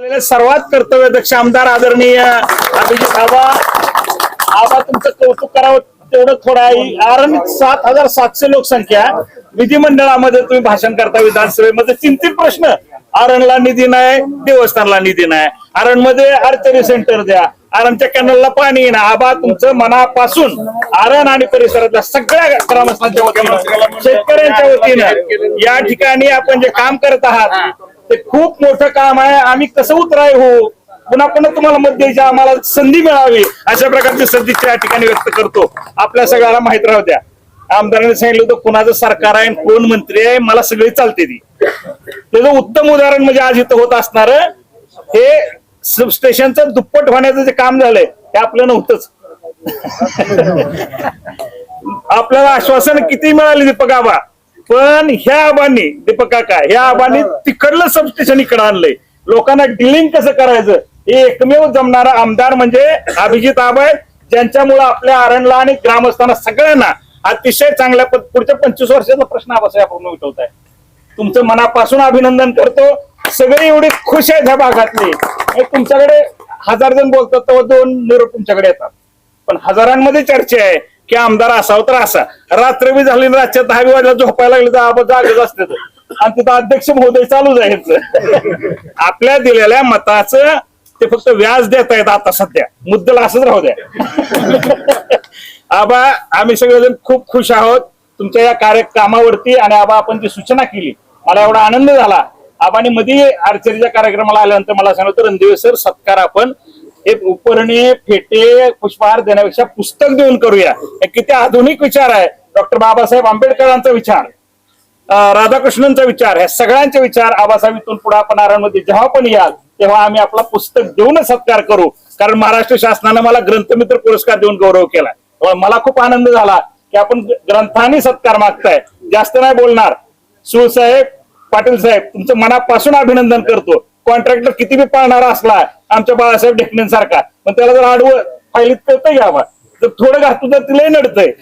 आलेले सर्वात कर्तव्यदक्ष आमदार आदरणीय अभिजित आबा आबा तुमचं कौतुक करावं तेवढं थोडं आहे. कारण सात हजार सातशे लोकसंख्या विधिमंडळामध्ये तुम्ही भाषण करता विधानसभेमध्ये. चिंतित प्रश्न. आरणला निधी नाही देवस्थानला निधी नाही. आरणमध्ये आर्चरी सेंटर द्या. आरणच्या कॅनलला पाणी ना आबा तुमचं मनापासून आरण आणि परिसरातल्या सगळ्या ग्रामस्थांच्या वतीनं शेतकऱ्यांच्या वतीनं या ठिकाणी आपण जे काम करत आहात ते खूप मोठं काम आहे. आम्ही कसं उतराय हो? पुन्हा पुन्हा तुम्हाला मत द्यायची आम्हाला संधी मिळावी. अशा प्रकारची सदिच्छा या ठिकाणी व्यक्त करतो. आपल्या सगळ्याला माहीत राहू द्या. आमदारांनी सांगितलं होतं कुणाचं सरकार आहे कोण मंत्री आहे मला सगळी चालते ती. त्याचं उत्तम उदाहरण म्हणजे आज इथं होत असणार हे सबस्टेशनचं दुप्पट होण्याचं जे काम झालंय ते आपलं नव्हतंच. आपल्याला आश्वासन किती मिळाले दीपक आबा पण ह्या आबांनी दीपक काका ह्या आबांनी तिकडलं सबस्टेशन इकडं आणलंय. लोकांना डिलिंग कसं करायचं? हे एकमेव जमणारा आमदार म्हणजे अभिजित आबा आहेत ज्यांच्यामुळे आपल्या आरणला आणि ग्रामस्थांना सगळ्यांना अतिशय चांगल्या पद- पुढच्या पंचवीस वर्षाचा प्रश्न आबासाहेब आपण उठवत आहे तुमचं मनापासून अभिनंदन करतो. सगळे एवढे खुश आहेत ह्या भागातले. तुमच्याकडे हजार जण बोलतात तेव्हा दोन निरोप तुमच्याकडे येतात. पण हजारांमध्ये चर्चा आहे. की आमदार असावं तर असा. रात्र बी झाली रातच्या दहा बी वाजला झोपायला लागले तर आपण जागच असते आणि तिथं अध्यक्ष महोदय चालू आहे आपल्या दिलेल्या मताचं ते फक्त व्याज देता येत आता सध्या. मुद्दल असंच राहू द्या. आबा आम्ही सगळेजण खूप खुश आहोत. तुमच्या या कार्यक्रमावरती आणि आबा आपण जी सूचना केली मला एवढा आनंद झाला. आबाने मध्ये आर्चरीच्या कार्यक्रमाला आल्यानंतर मला सांगितलं रणदेव सर सत्कार आपण एक उपरणे फेटे पुष्पहार देण्यापेक्षा पुस्तक देऊन करूया. हे किती आधुनिक विचार आहे. डॉक्टर बाबासाहेब आंबेडकरांचा विचार राधाकृष्णांचा राधाकृष्णनचा विचार ह्या सगळ्यांचे विचार आबासाहेब इथून पुढे आपण आरामध्ये जेव्हा पण याल तेव्हा आम्ही आपला पुस्तक देऊन सत्कार करू. कारण महाराष्ट्र शासनानं मला ग्रंथमित्र पुरस्कार देऊन गौरव केला मला खूप आनंद झाला की आपण ग्रंथाने सत्कार मागताय. जास्त नाही बोलणार. सुळसाहेब पाटील साहेब तुमचं मनापासून अभिनंदन करतो. कॉन्ट्रॅक्टर किती बी पाळणारा असला आमच्या बाळासाहेब ढेकणेंसारखा पण त्याला जर आडवं फायलीत कळतंय घ्यावा तर थोडं घातलं तर तिलाही नडतंय.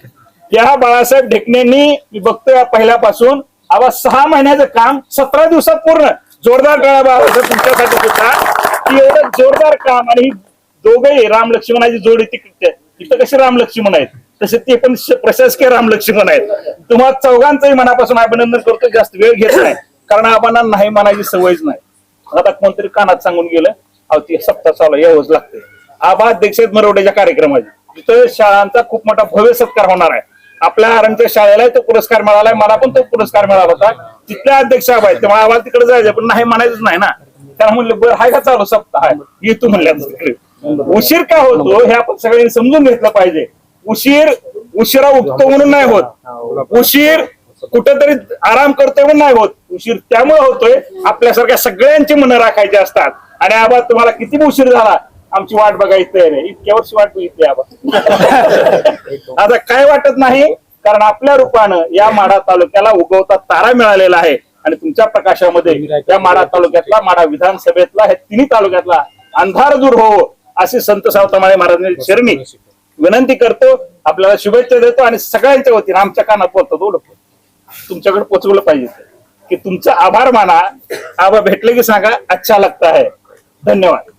या बाळासाहेब ढेकणेंनी मी बघतोय पहिल्यापासून आवा सहा महिन्याचं काम सतरा दिवसात पूर्ण. जोरदार गळा बाळासाहेब तुमच्यासाठी होता. की एवढं जोरदार काम आणि दोघही राम लक्ष्मणाची जोडी तिकडे इथं कसे राम लक्ष्मण आहेत? तसे ते पण प्रशासकीय राम लक्ष्मण आहेत. तुम्हाला चौघांचंही मनापासून अभिनंदन करतो जास्त वेळ घेत नाही. कारण आबांना नाही म्हणायची सवयच नाही. आता कोणतरी कानात सांगून गेलं अहो ती सप्ताह चालू यावंच लागते आबा अध्यक्ष मरवड्याच्या कार्यक्रमाचे. तिथं शाळांचा खूप मोठा भव्य सत्कार होणार आहे. आपल्या आरणच्या शाळेला तो पुरस्कार मिळालाय मला पण तो पुरस्कार मिळाला होता. तिथल्या अध्यक्ष आबा आहेत तेव्हा आबा तिकडे जायचं पण नाही म्हणायचंच नाही ना. त्याला म्हणलं बरं हाय का चालू सप्ताह? ये येतो म्हणल्या तिकडे. उशीर का होतो हे आपण सगळ्यांनी समजून घेतलं पाहिजे. उशीर उशिरा उठतो म्हणून नाही होत. उशीर कुठेतरी आराम करतोय म्हणून नाही होत. उशीर त्यामुळे होतोय. आपल्यासारख्या सगळ्यांची मनं राखायची असतात. आणि आबा तुम्हाला किती उशीर झाला? आमची वाट बघायची तयार आहे. इतक्या वर्षी वाट बघितली आबा. आता काय वाटत नाही? कारण आपल्या रूपानं या माढा तालुक्याला उगवता तारा मिळालेला आहे. आणि तुमच्या प्रकाशामध्ये या माढा तालुक्यातला माढा विधानसभेतला हे तिन्ही तालुक्यातला अंधार दूर हो असे संत सावतामाळे महाराजांनी शरणी. विनंती करतो. आपल्याला शुभेच्छा देतो आणि सगळ्यांच्या वतीने आमच्या कानात बोलतो. तुमच्याकडे पोचवलं पाहिजे. की तुमचा आभार माना. आबा भेटले की सांगा अच्छा लगता है. धन्यवाद.